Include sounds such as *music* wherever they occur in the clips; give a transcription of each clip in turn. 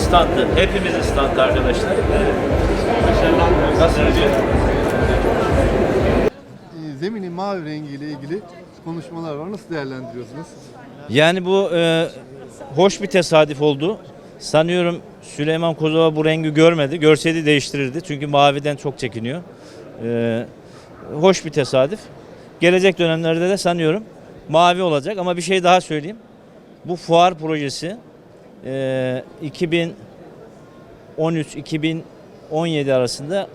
standı. Hepimizin standı arkadaşlar. Nasıl gidiyor? e, zemini mavi rengiyle ilgili konuşmalar var. Nasıl değerlendiriyorsunuz? Yani bu e, hoş bir tesadüf oldu. Sanıyorum Süleyman Kozova bu rengi görmedi. Görseydi değiştirirdi. Çünkü maviden çok çekiniyor. E, hoş bir tesadüf. Gelecek dönemlerde de sanıyorum mavi olacak. Ama bir şey daha söyleyeyim. Bu fuar projesi e, 2013-2017 arasında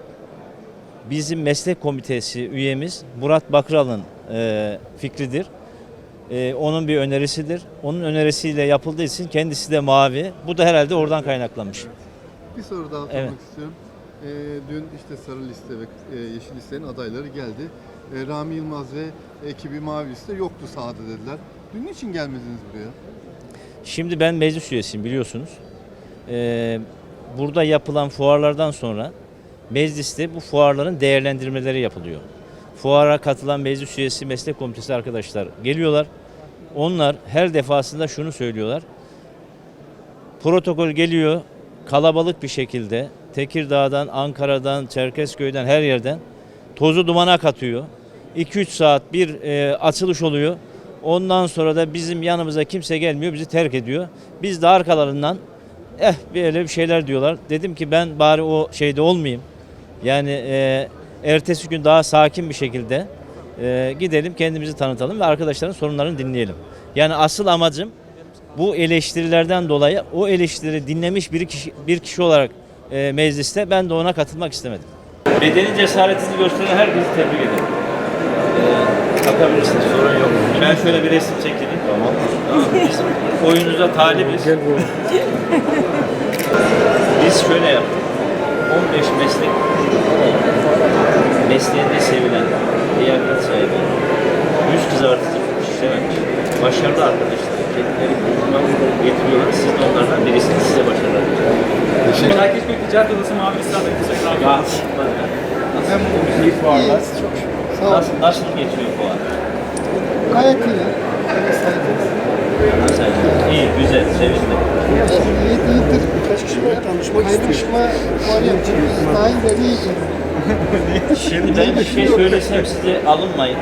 bizim meslek komitesi üyemiz Murat Bakral'ın e, fikridir. E, onun bir önerisidir. Onun önerisiyle yapıldığı için kendisi de mavi. Bu da herhalde oradan kaynaklanmış. Bir soru daha sormak Evet. istiyorum. E, dün işte sarı liste ve e, yeşil listenin adayları geldi. E, Rami Yılmaz ve ekibi mavi liste yoktu sahada dediler. Dün niçin gelmediniz buraya? Şimdi ben meclis üyesiyim biliyorsunuz. E, burada yapılan fuarlardan sonra mecliste bu fuarların değerlendirmeleri yapılıyor. Fuara katılan meclis üyesi meslek komitesi arkadaşlar geliyorlar. Onlar her defasında şunu söylüyorlar. Protokol geliyor kalabalık bir şekilde Tekirdağ'dan, Ankara'dan, Çerkezköy'den her yerden tozu dumana katıyor. 2-3 saat bir e, açılış oluyor. Ondan sonra da bizim yanımıza kimse gelmiyor, bizi terk ediyor. Biz de arkalarından eh böyle bir şeyler diyorlar. Dedim ki ben bari o şeyde olmayayım. Yani e, ertesi gün daha sakin bir şekilde e, gidelim kendimizi tanıtalım ve arkadaşların sorunlarını dinleyelim. Yani asıl amacım bu eleştirilerden dolayı o eleştiri dinlemiş bir kişi, bir kişi olarak e, mecliste ben de ona katılmak istemedim. Bedeni cesaretini gösteren herkesi tebrik ederim. Ee, takabilirsiniz sorun yok. Ben şöyle bir resim çekeyim. Tamam. Biz oyunuza talibiz. Biz şöyle yaptık. 15 meslek mesleğinde sevilen liyakat sahibi yüz kızartıcı işlememiş. Başarılı arkadaşlar. Kendileri kurumdan getiriyorlar. Siz de onlardan birisiniz. Size başarılar. Çerkezköy Ticaret Odası Mavi Liste'deki Teşekkür ederim. Hem iyi fuarlar. Çok şükür. Sağ olun. Nasıl, nasıl geçiyor bu an? Gayet iyi. Öyle. Nasıl? İyi, güzel, sevindim. İyi değildir. Kaynaşma, kaynaşma var yapacağız. Daha iyi görünüyor. *laughs* Şimdi ben bir şey söylesem size alınmayın.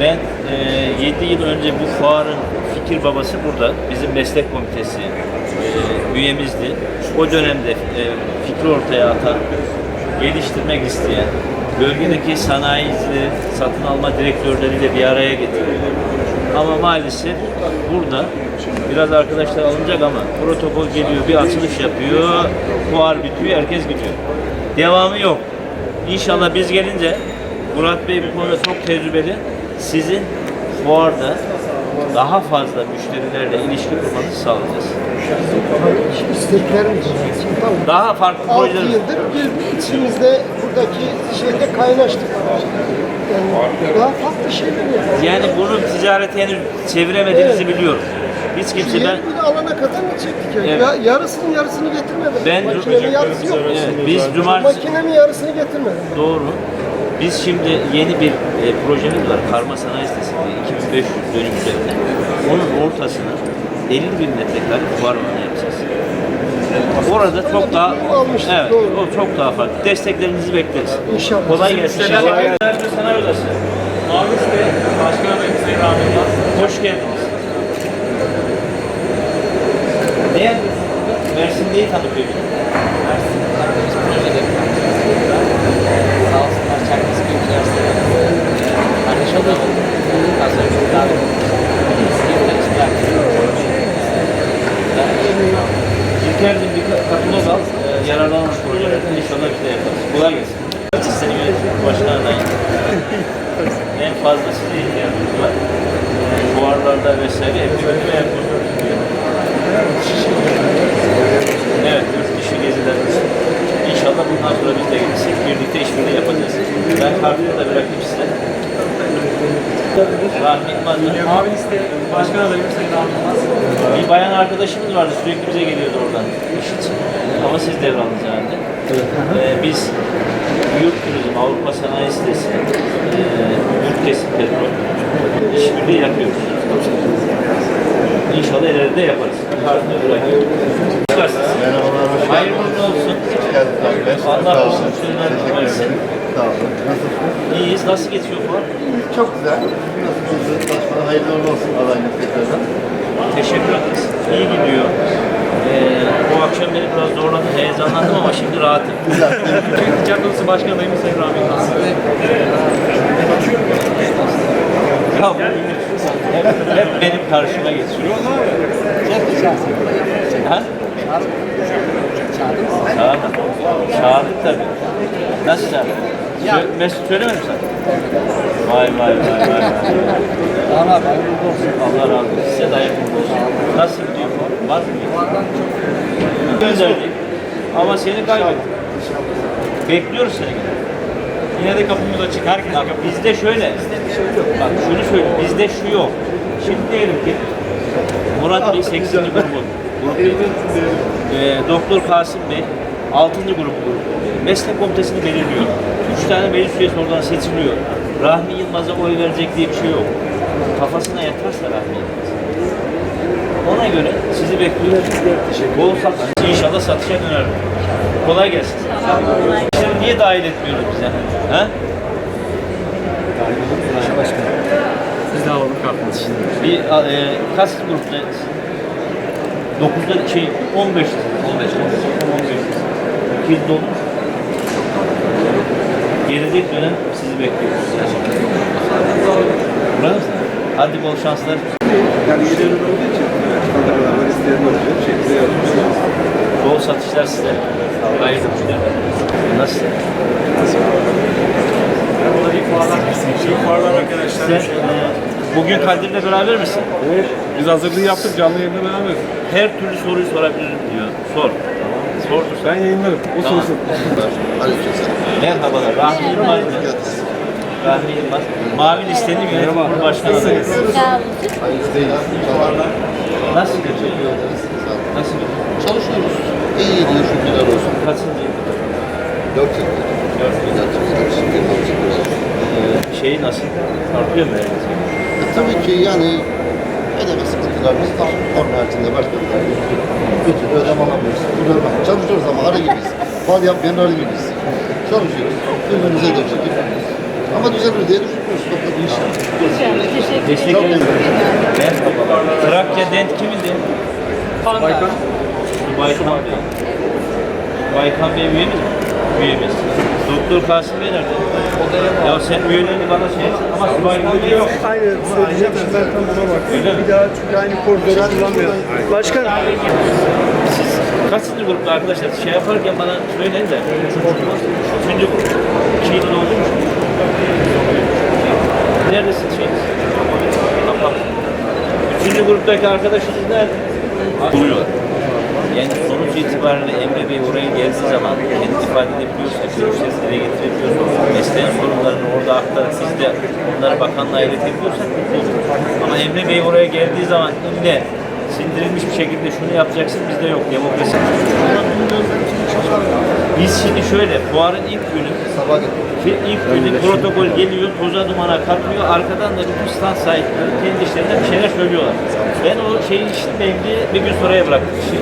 Ben e, 7 yıl önce bu fuarın fikir babası burada. Bizim meslek komitesi e, üyemizdi. O dönemde e, fikri ortaya atan, geliştirmek isteyen, bölgedeki sanayicileri, satın alma direktörleriyle bir araya getiriyor. Ama maalesef burada biraz arkadaşlar alınacak ama protokol geliyor, bir açılış yapıyor, fuar bitiyor, herkes gidiyor. Devamı yok. İnşallah biz gelince Murat Bey bu konuda çok tecrübeli. Sizin fuarda daha fazla müşterilerle ilişki kurmanızı sağlayacağız. İsteklerimiz. Tamam. Daha farklı 6 projeler. yıldır biz içimizde buradaki şeyde kaynaştık. Yani daha farklı şeyler yapıyoruz. Yani bunu ticarete henüz çeviremediğinizi biliyorum. Hiç kimse ben bir alana kadar mı çektik? Yani? Evet. Ya, yarısının yarısını getirmedim. Ben- Makinenin yarısı yok. evet, biz cumartesi Makinenin yarısını getirmedim. Doğru. Biz şimdi yeni bir e, projemiz var. Karma Sanayi Sitesi diye 2500 dönüm üzerinde. Onun ortasına 50 bin metrekare fuar alanı yapacağız. Orada çok daha almıştık, evet, doğru. o çok daha farklı. Desteklerinizi bekleriz. İnşallah. Kolay gelsin. Ticaret ve Sanayi Odası. Mavi Liste Başkan Hüseyin Rami Yılmaz. Hoş geldiniz. Ne yapıyorsunuz? Mersin'deyi tanıtıyor İlker'cim bir ka- katalog al. E, yararlanan projelerden inşallah biz de yaparız. Kolay gelsin. Seni yönetim adayı. *laughs* en fazla size ihtiyacımız var. E, fuarlarda vesaire hep yönetime yapıyoruz. Evet, yurt dışı gezilerimiz. İnşallah bundan sonra biz de gelirsek birlikte işbirliği yapacağız. Ben kartını da bırakayım size. Rahmi Yılmaz'la. Mavi Liste Başkan Adayı Hüseyin Rami Yılmaz. Bir bayan arkadaşımız vardı sürekli bize geliyordu oradan iş için. Ama siz devraldınız herhalde. Ee, biz Yurt Turizm, Avrupa Sanayi Sitesi, e, Yurt Kesim Petrol işbirliği yapıyoruz. İnşallah ileride yaparız. Bırakıyorum. Merhabalar, hoş Hayırlı olsun. geldiniz. Allah uzun süreler Teşekkür versin. ederim. Sağ olun. Nasılsınız? İyiyiz. Nasıl geçiyor bu? Çok güzel. Nasıl gidiyor? Çalışmalar hayırlı uğurlu olsun alayına tekrardan. Teşekkür ederiz. İyi gidiyor. Ee, bu akşam beni biraz zorladı, heyecanlandım ama şimdi rahatım. *laughs* Ticaret Odası Başkan adayımız Sayın Rami Yılmaz. Ya bu hep, hep benim karşıma geçiyor. Ha? Çağırdım. Çağırdık tabii. Nasıl çağırdın? Sö Mesut söylemedi mi sana? Vay vay vay vay. vay. Daha haber olsun. Allah razı olsun. Size de hayırlı olsun. Nasıl gidiyor? Var mı? Gönderdik. Ama seni kaybettik. Bekliyoruz seni. Yine de kapımız açık. Herkes Bak bizde şöyle. Bak şunu söyleyeyim. Bizde şu yok. Şimdi diyelim ki Murat Bey 8. grubu. grup Ee, Doktor Kasım Bey 6. grup. Meslek komitesini belirliyor. 3 tane meclis üyesi oradan seçiliyor. Rahmi Yılmaz'a oy verecek diye bir şey yok. Kafasına yatarsa Rahmi Yılmaz. Ona göre sizi bekliyoruz. Bol satış. İnşallah satışa döner. Kolay gelsin. Şimdi niye dahil etmiyoruz bize? Ha? Biz de alalım kartımızı. Bir e, kaç grupta? 9'da şey 15 15 15 15 doldu. Gelecek dönem sizi bekliyoruz. Buranın mısın? Hadi bol şanslar. Yani ileri olduğu için kadar isteyen olacak şekilde yapmışlar. Bol satışlar size. Hayırlı günler. Nasıl? Merhabalar, iyi fuarlar. İyi fuarlar arkadaşlar. Sen e, bugün Kadir'le beraber misin? Biz hazırlığı yaptık canlı yayında beraber. Her türlü soruyu sorabilirim diyor. Sor. Sordur. Ben yayınlarım. O Tamam. sorsun. Merhabalar. Rahmi Yılmaz. Rahmi Yılmaz. Mavi listenin yönetim kurulu başkanı adayı. Nasıl gidiyor? Nasıl gidiyor? Çalışıyoruz. İyi gidiyor şükürler olsun. Kaçıncı? Dört yıl. Dört yıl. Dört yıl. Şimdi çalışıyoruz. Ee, şeyi nasıl? Artıyor mu herkes? Tabii ki yani ödeme sıkıntılarımız. Onun haricinde başka bir şey yok. Kötü ödeme alamıyoruz. Bak. Çalışıyoruz ama arı gibiyiz. Bal yapmayan arı gibiyiz. Çalışıyoruz. Birbirimize de çekip. Ama düzelir diye düşünüyoruz. Bakalım inşallah. Teşekkür ederim. Trakya Dent kimindi? Baykan. Baykan Bey. Baykan Bey üyemiz mi? Üyemiz. Doktor Kasım Bey nerede? Ya sen üyelerini bana şey etsin ama Bey yok. Aynı söyleyeceğim şimdi ben tam ona bak. Öyle mi? Bir daha çünkü aynı koridoru kullanmıyor. Başkan. Siz kaçıncı grupta arkadaşlar? Şey yaparken bana söyleyin de. Üçüncü grup. İki yıl oldu mu? Neredesin şey? Tamam. Üçüncü gruptaki arkadaşınız nerede? Buluyorlar. Yani sonuç itibariyle Emre Bey oraya geldiği zaman kendi ifade edebiliyorsa, görüşlerini dile getirebiliyorsa, mesleğin sorunlarını orada aktarıp biz de onları bakanlığa iletebiliyorsak mutlu. Ama Emre Bey oraya geldiği zaman ille sindirilmiş bir şekilde şunu yapacaksın bizde yok demokrasi. Biz şimdi şöyle fuarın ilk günü Sabah ilk günü protokol geliyor, toza dumana katmıyor. Arkadan da bütün stand sahipleri kendi işlerinden bir şeyler söylüyorlar. Ben o şeyin işindeyim diye bir gün sonraya bıraktım işi.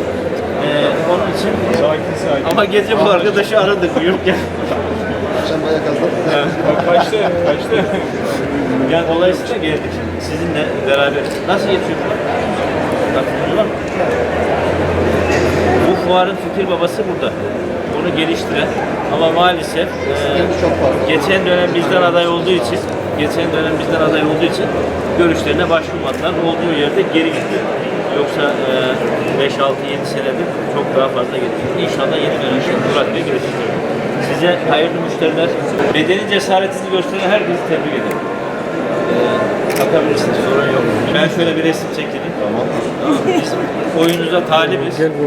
Ee, onun için Sakin sakin. ama gece bu arkadaşı aradık uyurken. Akşam bayağı kazandık. Kaçtı? Kaçtı? Yani dolayısıyla geldik. Sizinle beraber. Nasıl geçiyor mı? Bu fuarın fikir babası burada. Bunu geliştiren ama maalesef e, çok fazla. geçen dönem bizden aday olduğu için geçen dönem bizden aday olduğu için görüşlerine başvurmadılar. Olduğu yerde geri gitti. Yoksa e, 5 6 7 senedir çok daha fazla gitti. İnşallah yeni dönemde Murat Bey gelecek. Size hayırlı müşteriler. Bedeni cesaretini gösteren herkesi tebrik ederim. E, takabilirsiniz sorun yok. Ben şöyle bir resim çekeyim. Tamam. Biz oyunuza talibiz. Gel bu.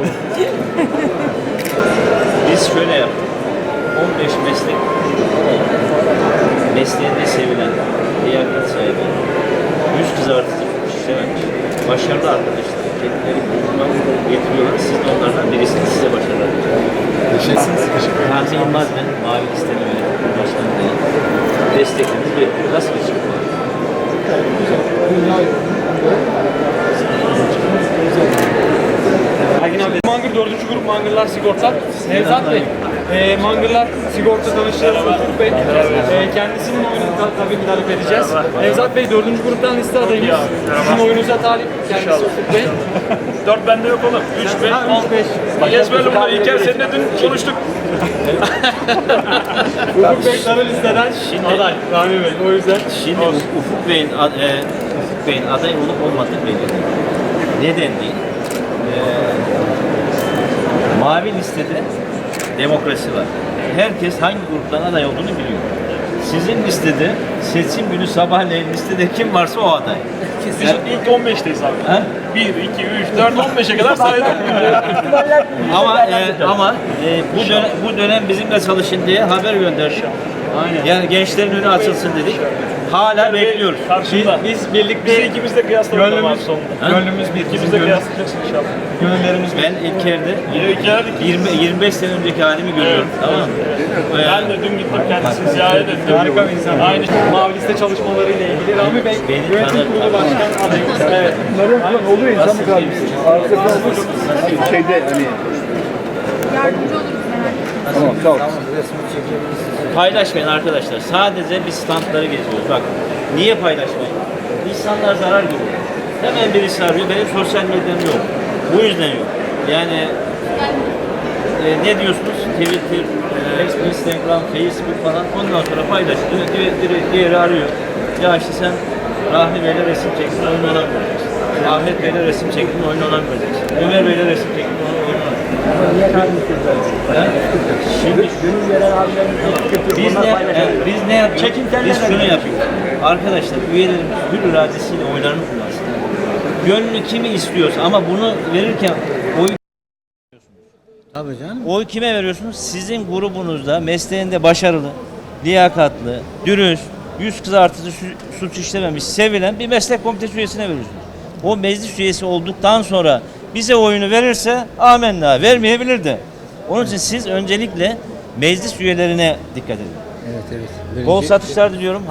Biz şöyle yaptık. 15 meslek mesleğinde sevilen, liyakat sahibi, yüz kızartıcı, seven, başarılı arkadaşlar kendileri kurulmak getiriyorlar. Siz de onlardan birisiniz. Size başarılar diliyorum. Teşekkür Tanrı Yılmaz ben. Mavi Listeli Yönetim Başkanı değilim. Desteklerinizi bekliyorum. Nasıl geçiyor bu arada? Mangır 4. grup Mangırlar Sigorta. Nevzat Bey. E, Mangırlar Sigorta tanıştırıyoruz Ufuk Bey. E, kendisinin oyununu ta- tabii ki talep edeceğiz. Nevzat Bey 4. gruptan liste adayımız. Sizin oyunuza talip kendisi Ufuk Bey. *laughs* 4 bende yok oğlum. 3 Ha, 5 üç, beş. İyi ezberle bunları. İlker seninle dün konuştuk. *laughs* Ufuk Bey sarı listeden aday. Rami Bey. O yüzden. Şimdi Ufuk Bey'in e, Ufuk Bey'in aday olup olmadığı belli değil. Neden değil? E, mavi listede demokrasi var. Herkes hangi gruptan aday olduğunu biliyor. Sizin listede seçim günü sabahleyin listede kim varsa o aday. Biz ilk 15'teyiz abi. Ha? 1, 2, 3, 4, 15'e kadar saydık. *laughs* ama e, ama e, bu dönem, bu dönem bizimle çalışın diye haber gönderdik. Aynen. Yani gençlerin önü açılsın dedik. Hala bekliyoruz. Karşında. Biz birlikte Bizi ikimiz de kıyasladık ama sonunda. gönlümüz bir. İkimiz de kıyaslayacaksın inşallah. Gönüllerimiz. Ben İlker'de Yine İlker'dik. 20 25 sene önceki halimi görüyorum. Tamam mı? Ee, Ben de dün gittim kendisini ziyaret ettim. Harika bir insan. Aynı. Mavi liste çalışmalarıyla ilgili. Rami Bey, Beni yönetim kurulu başkan adayımız. Evet. Bunların falan oluyor insanlık abisi. Arıza kalmaz. Şeyde hani Yardımcı oluruz etmeyin. tamam sağ ol. paylaşmayın arkadaşlar. Sadece biz standları geziyoruz. Bak niye paylaşmayın? İnsanlar zarar görüyor. Hemen birisi arıyor. Benim sosyal medyam yok. Bu yüzden yok. Yani e, ne diyorsunuz? Twitter, e, Instagram, Facebook falan ondan sonra paylaşılıyor. Diğer, diğer- diğeri arıyor. Ya işte sen Rahmi Bey'le resim çektin, oyun ona mı vereceksin? Ahmet Bey'le resim çektin, oyun vereceksin? Ömer Bey'le resim çektin, oyun? Şimdi biz ne, e, biz ne yapıyoruz? Biz şunu yapıyoruz. Arkadaşlar üyelerimiz hür iradesiyle oylarını kullansın. Gönlü kimi istiyorsa ama bunu verirken oy Tabii canım. Oy kime veriyorsunuz? Sizin grubunuzda mesleğinde başarılı, liyakatlı, dürüst, yüz kızartıcı su- suç işlememiş, sevilen bir meslek komitesi üyesine veriyorsunuz. O meclis üyesi olduktan sonra bize oyunu verirse amenna, vermeyebilir de. Onun için siz öncelikle meclis üyelerine dikkat edin. Evet evet. Bol satışlar diliyorum.